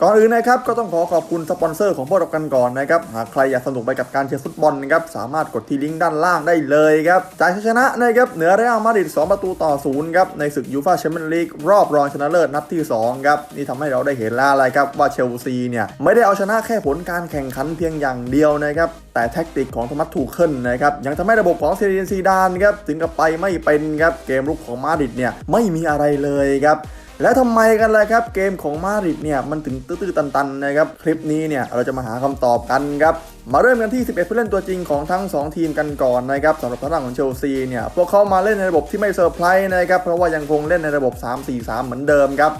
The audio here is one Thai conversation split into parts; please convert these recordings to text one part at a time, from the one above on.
ก่อนอื่นนะครับก็ต้องขอขอบคุณสปอนเซอร์ของพวกเรากันก่อนนะครับหากใครอยากสนุกไปกับการเชียร์ฟุตบอลนะครับสามารถกดที่ลิงก์ด้านล่างได้เลยครับจ่ายชัยชนะนะครับเหนือเรอัลมาดริด2ประตูต่อศูนย์ครับในศึกยูฟ่าแชมเปี้ยนลีกรอบรองชนะเลิศนัดที่2ครับนี่ทำให้เราได้เห็นแล้วอะไรครับว่าเชลซีเนี่ยไม่ได้เอาชนะแค่ผลการแข่งขันเพียงอย่างเดียวนะครับแต่แท็กติกของทมัสทูเคิลนนะครับยังทำให้ระบบของเซเรียนซีดานครับถึงกับไปไม่เป็นครับเกมรุกของมาดริดเนี่ยไม่มีอะไรเลยครับ แล้วทำไมกันล่ะครับ เกมของมาดริดเนี่ยมันถึงตื้อๆตันๆนะครับคลิปนี้เนี่ยเราจะมาหาคำตอบกันครับมาเริ่มกันที่ 11 ผู้เล่นตัวจริงของทั้ง 2 ทีมกันก่อนนะครับสำหรับทางด้านของเชลซีเนี่ยพวกเขามาเล่นในระบบที่ไม่เซอร์ไพรส์นะครับเพราะว่ายังคงเล่นในระบบ 3-4-3 เหมือนเดิมครับ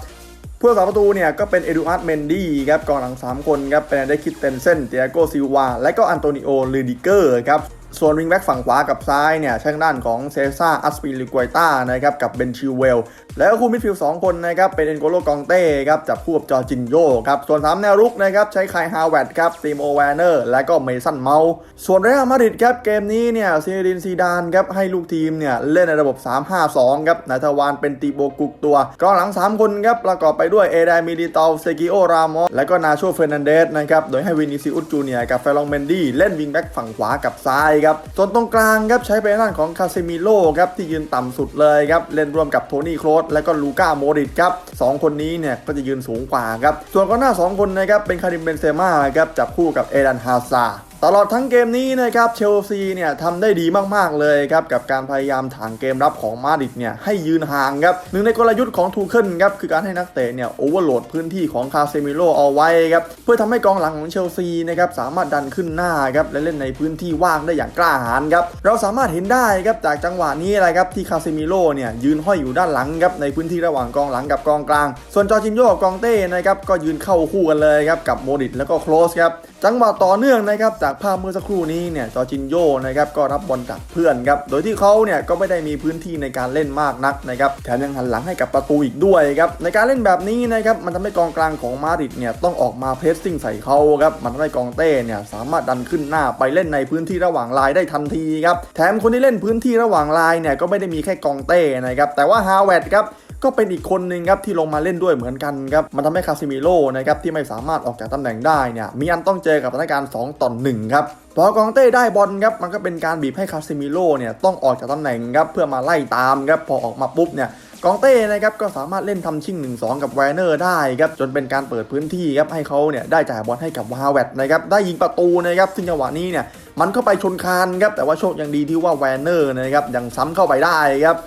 ผู้รักษาประตูเนี่ยก็เป็นเอดูอาร์ตเมนดี้ครับกองหลัง 3 คนครับเป็นได้คิดเตนเซนเตียโกซิวาและก็อันโตนิโอลูดิเกอร์ครับ ส่วนวิงแบ็กฝั่งขวากับซ้ายเนี่ยช่างด้านของเซซ่าอัสปิลิกวยต้านะครับกับเบนชิวเวล แล้วก็คู่มิดฟิลด์สองคนนะครับเป็นเอ็นโกโลกองเต้ครับจับคู่กับจอจินโยครับส่วนสามแนวรุกนะครับใช้คายฮาวเวดครับตีโมแวนเนอร์และก็เมสันเมาส์ส่วนเรอัลมาดริดครับเกมนี้เนี่ยซีดินซีดานครับให้ลูกทีมเนี่ยเล่นในระบบ 3-5-2ครับนายทวานเป็นตีโบกุกตัวกองหลัง 3 คนครับประกอบไปด้วยเอไดมิลิตอลเซกิโอรามอสและก็นาโชเฟรนันเดสนะครับโดยให้วินิซิอุสจูเนียกับเฟลองเมนดี้เล่นวิงแบ็กฝั่งขวากับซ้ายครับส่วนตรงกลางครับใช้เป็นด้านของคาเซมิโลครับที่ยืนต่ำสุดเลยครับเล่นร่วมกับโทนี่โครสและก็ลูก้าโมริตครับสองคนนี้เนี่ยก็จะยืนสูงกว่าครับส่วนกองหน้า 2 คนนะครับเป็นคาริมเบนเซม่าครับจับคู่กับเอดันฮาซา ตลอดทั้งเกมนี้นะครับเชลซีเนี่ยทำได้ดีมากๆเลยครับกับการพยายามถางเกมรับของมาดริดเนี่ยให้ยืนห่างครับหนึ่งในกลยุทธ์ของทูเคิลครับคือการให้นักเตะเนี่ยโอเวอร์โหลดพื้นที่ของคาเซมิโลเอาไว้ครับเพื่อทำให้กองหลังของเชลซีนะครับสามารถดันขึ้นหน้าครับและเล่นในพื้นที่ว่างได้อย่างกล้าหาญครับเราสามารถเห็นได้ครับจากจังหวะนี้อะไรครับที่คาเซมิโลเนี่ยยืนห้อยอยู่ด้านหลังครับในพื้นที่ระหว่างกองหลังกับกองกลาง ส่วนจอร์จินโยกับกองเต้นะครับก็ยืนเข้าคู่กันเลยครับกับโมดิตแล้วก็โคลสครับจังหวะต่อเนื่องนะครับจากภาพเมื่อสักครู่นี้เนี่ยจอจินโยนะครับก็รับบอลจากเพื่อนครับ โดยที่เขาเนี่ยก็ไม่ได้มีพื้นที่ในการเล่นมากนักนะครับ แถมยังหันหลังให้กับประตูอีกด้วยครับ ในการเล่นแบบนี้นะครับมันทำให้กองกลางของมาดริดเนี่ยต้องออกมาเพรสซิ่งใส่เขาครับ มันทำให้กองเต้เนี่ยสามารถดันขึ้นหน้าไปเล่นในพื้นที่ระหว่างลายได้ทันทีครับ แถมคนที่เล่นพื้นที่ระหว่างลายเนี่ยก็ไม่ได้มีแค่กองเต้นะครับ แต่ว่าฮาวเวดครับ ก็เป็นอีกคนหนึ่งครับที่ลงมาเล่นด้วยเหมือนกันครับมันทำให้คาซิมิโร่นะครับที่ไม่สามารถออกจากตำแหน่งได้เนี่ยมีอันต้องเจอกับสถานการณ์2ต่อ1ครับพอกองเต้ได้บอลครับมันก็เป็นการบีบให้คาซิมิโร่เนี่ยต้องออกจากตำแหน่งครับเพื่อมาไล่ตามครับพอออกมาปุ๊บเนี่ยกองเต้นะครับก็สามารถเล่นทำชิ่ง 1-2 กับแวนเนอร์ได้ครับจนเป็นการเปิดพื้นที่ครับให้เขาเนี่ยได้จ่ายบอลให้กับวาเวตนะครับได้ยิงประตูนะครับซึ่งจังหวะนี้เนี่ยมันเข้าไปชนคานครับแต่ว่าโชคยังดีที่ว่าแวนเนอร์นะครับยังซ้ำเข้าไปได้ครับ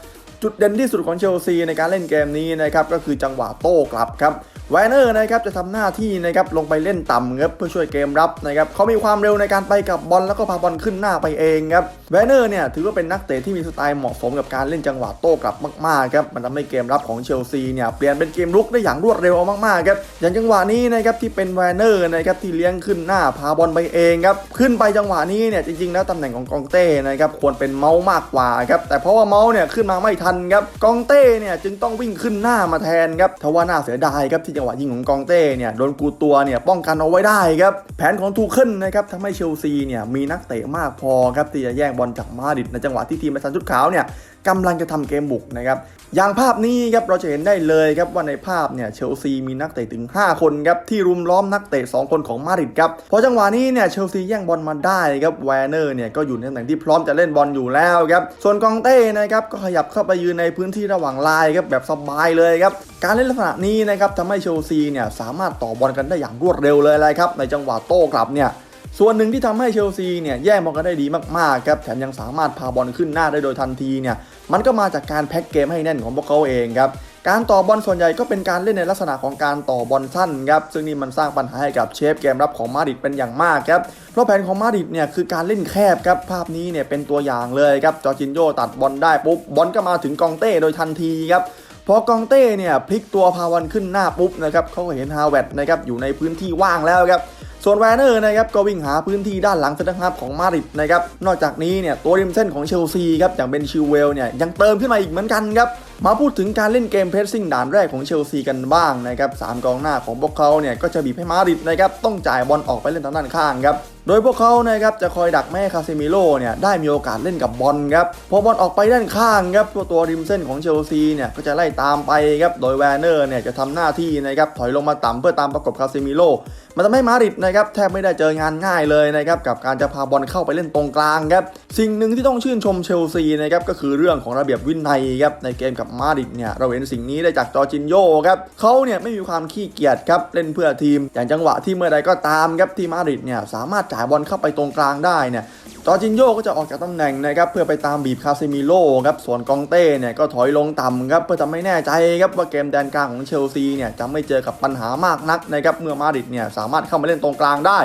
จุดเด่นที่สุดของเชลซีในการเล่นเกมนี้นะครับก็คือจังหวะโต้กลับครับ แวนเนอร์นะครับจะทำหน้าที่นะครับลงไปเล่นต่ำครับเพื่อช่วยเกมรับนะครับเขามีความเร็วในการไปกับบอลแล้วก็พาบอลขึ้นหน้าไปเองครับแวนเนอร์เนี่ยถือว่าเป็นนักเตะที่มีสไตล์เหมาะสมกับการเล่นจังหวะโต้กลับมากๆครับมันทำให้เกมรับของเชลซีเนี่ยเปลี่ยนเป็นเกมรุกได้อย่างรวดเร็วมากๆครับอย่างจังหวะนี้นะครับที่เป็นแวนเนอร์นะครับที่เลี้ยงขึ้นหน้าพาบอลไปเองครับขึ้นไปจังหวะนี้เนี่ยจริงๆแล้วตำแหน่งของกองเต้นะครับควรเป็นเมาส์มากกว่าครับแต่เพราะว่าเมาส์เนี่ยขึ้นมาไม่ทันครับกองเต้เนี่ยจึงต้องวิ่งขึ้นหน้ามาแทนครับทว่าน่าเสียดายครับที่จังหวะยิงของกองเต้เนี่ยโดนกูตัวเนี่ยป้องกันเอาไว้ได้ครับ แผนของทูเคิลนะครับทำให้เชลซีเนี่ยมีนักเตะมากพอครับที่จะแย่งบอลจากมาดริดในจังหวะที่ทีมในสันชุดขาวเนี่ย กำลังจะทำเกมบุกนะครับอย่างภาพนี้ครับเราจะเห็นได้เลยครับว่าในภาพเนี่ยเชลซีมีนักเตะถึง 5 คนครับที่รุมล้อมนักเตะ2คนของมาดริดครับพอจังหวะนี้เนี่ยเชลซีแย่งบอลมาได้ครับแวนเนอร์เนี่ยก็อยู่ในตำแหน่งที่พร้อมจะเล่นบอลอยู่แล้วครับส่วนกองเต้นะครับก็ขยับเข้าไปยืนในพื้นที่ระหว่างลายครับแบบสบายเลยครับการเล่นลักษณะนี้นะครับทำให้เชลซีเนี่ยสามารถต่อบอลกันได้อย่างรวดเร็วเลยเลยครับในจังหวะโต้กลับเนี่ยส่วนหนึ่งที่ทำให้เชลซีเนี่ยแย่งบอลกันได้ดีมากๆครับแถมยังสามารถพาบอลขึ้นหน้าได้โดยทันทีเนี่ย มันก็มาจากการแพ็กเกมให้แน่นของพวกเขาเองครับการต่อบอลส่วนใหญ่ก็เป็นการเล่นในลักษณะของการต่อบอลสั้นครับซึ่งนี่มันสร้างปัญหาให้กับเชฟเกมรับของมาดริดเป็นอย่างมากครับเพราะแผนของมาดริดเนี่ยคือการเล่นแคบครับภาพนี้เนี่ยเป็นตัวอย่างเลยครับจอจินโยตัดบอลได้ปุ๊บบอลก็มาถึงกองเต้โดยทันทีครับพอกองเต้เนี่ยพลิกตัวพาวันขึ้นหน้าปุ๊บนะครับเขาก็เห็นฮาวเวดนะครับอยู่ในพื้นที่ว่างแล้วครับ ส่วนแวนเนอร์นะครับก็วิ่งหาพื้นที่ด้านหลังเซนเตอร์ฮาร์ฟของมาดริดนะครับนอกจากนี้เนี่ยตัวริมเส้นของเชลซีครับอย่างเบนชิลเวลเนี่ยยังเติมขึ้นมาอีกเหมือนกันครับมาพูดถึงการเล่นเกมเพรสซิ่งด่านแรกของเชลซีกันบ้างนะครับสามกองหน้าของพวกเขาเนี่ยก็จะบีบให้มาดริดนะครับต้องจ่ายบอลออกไปเล่นทางด้านข้างครับโดยพวกเขานะครับจะคอยดักไม่ให้คาเซมิโร่เนี่ยได้มีโอกาสเล่นกับบอลครับพอบอลออกไปด้านข้างครับตัวตัวริมเส้นของเชลซีเนี่ยก็จะไล่ตามไปครับโดยแวนเนอร์เนี่ยจะทำหน้าที่นะครับถอยลงมาต่ำเพื่อตามประกบคาเซมิโร่ มันทำให้มาดริดนะครับแทบไม่ได้เจองานง่ายเลยนะครับกับการจะพาบอลเข้าไปเล่นตรงกลางครับสิ่งหนึ่งที่ต้องชื่นชมเชลซีนะครับก็คือเรื่องของระเบียบวินัยครับในเกมกับมาดริดเนี่ยเราเห็นสิ่งนี้ได้จากจอจินโยครับเขาเนี่ยไม่มีความขี้เกียจครับเล่นเพื่อทีม อย่างจังหวะที่เมื่อใดก็ตามครับที่มาดริดเนี่ยสามารถจ่ายบอลเข้าไปตรงกลางได้เนี่ย จอจินโญ่ก็จะออกจากตำแหน่งนะครับเพื่อไปตามบีบคาเซมิโร่ครับส่วนกองเต้เนี่ยก็ถอยลงต่ำครับเพื่อจะไม่แน่ใจครับว่าเกมแดนกลางของเชลซีเนี่ยจะไม่เจอกับปัญหามากนักนะครับเมื่อมาดริดเนี่ยสามารถเข้ามาเล่นตรงกลางได้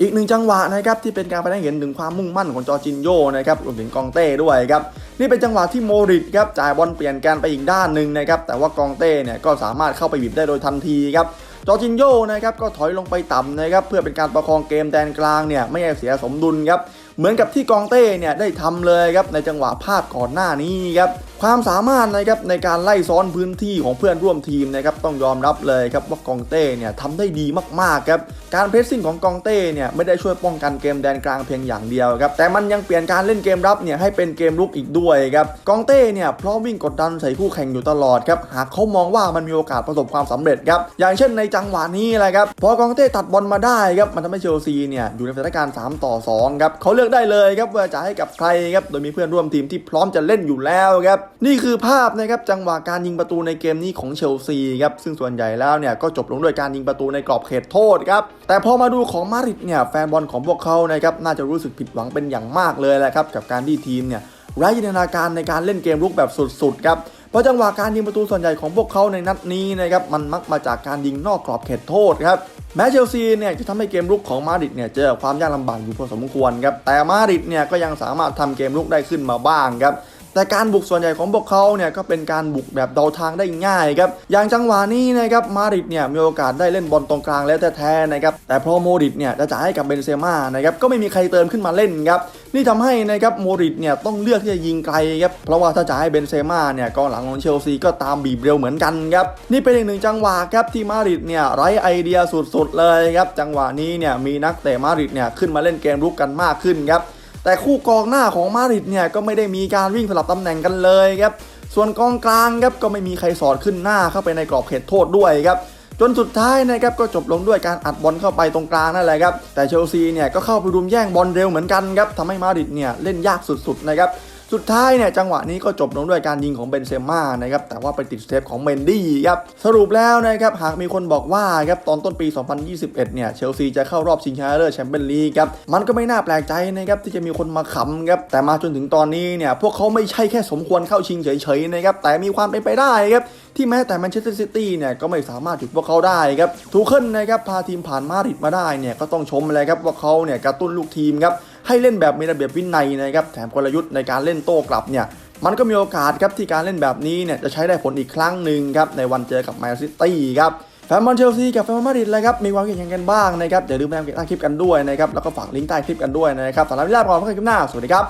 อีกหนึ่งจังหวะนะครับที่เป็นการแสดงเห็นถึงความมุ่งมั่นของจอจินโญ่นะครับรวมถึงกองเต้ด้วยครับนี่เป็นจังหวะที่โมริตครับจ่ายบอลเปลี่ยนแกนไปอีกด้านหนึ่งนะครับแต่ว่ากองเต้เนี่ยก็สามารถเข้าไปบีบได้โดยทันทีครับจอจินโญ่นะครับก็ถอยลงไปต่ำนะครับเพื่อเป็นการประคองเกมแดนกลางเนี่ยไม่ให้เสียสมดุลครับ เหมือนกับที่กองเต้เนี่ยได้ทำเลยครับในจังหวะพลาดก่อนหน้านี้ครับความสามารถนะครับในการไล่ซ้อนพื้นที่ของเพื่อนร่วมทีมนะครับต้องยอมรับเลยครับว่ากองเต้เนี่ยทำได้ดีมากๆครับการเพรสซิ่งของกองเต้เนี่ยไม่ได้ช่วยป้องกันเกมแดนกลางเพียงอย่างเดียวครับแต่มันยังเปลี่ยนการเล่นเกมรับเนี่ยให้เป็นเกมลุกอีกด้วยครับกองเต้เนี่ยพร้อมวิ่งกดดันใส่คู่แข่งอยู่ตลอดครับหากเขามองว่ามันมีโอกาสประสบความสำเร็จครับอย่างเช่นในจังหวะนี้แหละครับพอกองเต้ตัดบอลมาได้ครับมันทำให้เชลซีเนี่ยอยู่ในสถานการณ์ 3 ต่อ2ครับเขาเลือกได้เลยครับว่าจะให้กับใครครับโดยมีเพื่อนร่วมทีมที่พร้อมจะเล่นอยู่แล้วครับนี่คือภาพนะครับจังหวะการยิงประตูในเกมนี้ของเชลซีครับซึ่งส่วนใหญ่แล้วเนี่ยก็จบลงด้วยการยิงประตูในกรอบเขตโทษครับแต่พอมาดูของมาดริดเนี่ยแฟนบอลของพวกเขานะครับน่าจะรู้สึกผิดหวังเป็นอย่างมากเลยแหละครับกับการที่ทีมเนี่ยไร้จินตนาการในการเล่นเกมลุกแบบสุดๆครับเพราะจังหวะการยิงประตูส่วนใหญ่ของพวกเขาในนัดนี้นะครับมันมักมาจากการยิงนอกกรอบเขตโทษครับแม้เชลซีเนี่ยจะทำให้เกมลุกของมาดริดเนี่ยเจอความยากลำบากอยู่พอสมควรครับแต่มาดริดเนี่ยก็ยังสามารถทำเกมลุกได้ขึ้นมาบ้างครับ แต่การบุกส่วนใหญ่ของพวกเขาเนี่ยก็เป็นการบุกแบบเดาทางได้ง่ายครับอย่างจังหวะนี้นะครับมาริดเนี่ยมีโอกาสได้เล่นบอลตรงกลางแล้วแท้ๆนะครับแต่พอโมริดเนี่ยจะจ่ายให้กับเบนเซม่านะครับก็ไม่มีใครเติมขึ้นมาเล่นครับนี่ทำให้นะครับโมริตเนี่ยต้องเลือกที่จะยิงไกลครับเพราะว่าถ้าจะให้เบนเซม่าเนี่ยกองหลังของเชลซีก็ตามบีบเร็วเหมือนกันครับนี่เป็นอีกหนึ่งจังหวะครับที่มาริดเนี่ยไร้ไอเดียสุดๆเลยครับจังหวะนี้เนี่ยมีนักเตะมาริดเนี่ยขึ้นมาเล่นเกมรุกกันมากขึ้นครับ แต่คู่กองหน้าของมาดริดเนี่ยก็ไม่ได้มีการวิ่งสลับตำแหน่งกันเลยครับส่วนกองกลางครับก็ไม่มีใครสอดขึ้นหน้าเข้าไปในกรอบเขตโทษด้วยครับจนสุดท้ายนะครับก็จบลงด้วยการอัดบอลเข้าไปตรงกลางนั่นแหละครับแต่เชลซีเนี่ยก็เข้าไปรุมแย่งบอลเร็วเหมือนกันครับทำให้มาดริดเนี่ยเล่นยากสุดๆนะครับ สุดท้ายเนี่ยจังหวะนี้ก็จบลงด้วยการยิงของเบนเซม่านะครับแต่ว่าไปติดเซฟของเมนดี้ครับสรุปแล้วนะครับหากมีคนบอกว่าครับตอนต้นปี 2021 เนี่ยเชลซีจะเข้ารอบชิงชนะเลิศแชมเปี้ยนลีกครับมันก็ไม่น่าแปลกใจนะครับที่จะมีคนมาขำครับแต่มาจนถึงตอนนี้เนี่ยพวกเขาไม่ใช่แค่สมควรเข้าชิงเฉยๆนะครับแต่มีความเป็นไปได้ครับที่แม้แต่แมนเชสเตอร์ซิตี้เนี่ยก็ไม่สามารถหยุดพวกเขาได้ครับทูเคิลนะครับพาทีมผ่านมาดริดมาได้เนี่ยก็ต้องชมเลยครับว่าเขาเนี่ยกระตุ้นลูกทีมครับ ให้เล่นแบบมีระเบียบวินัยนะครับแถมกลยุทธ์ในการเล่นโต้กลับเนี่ยมันก็มีโอกาสครับที่การเล่นแบบนี้เนี่ยจะใช้ได้ผลอีกครั้งหนึ่งครับในวันเจอกับแมนซิตี้ครับแฟนบอลเชลซีกับแฟนบอลมาดริดเลยครับมีความคิดเห็นกันบ้างนะครับอย่าลืมแรงกดไลค์คลิปกันด้วยนะครับแล้วก็ฝากลิงก์ใต้คลิปกันด้วยนะครับสำหรับเวลาก่อนพบกันคลิปหน้าสวัสดีครับ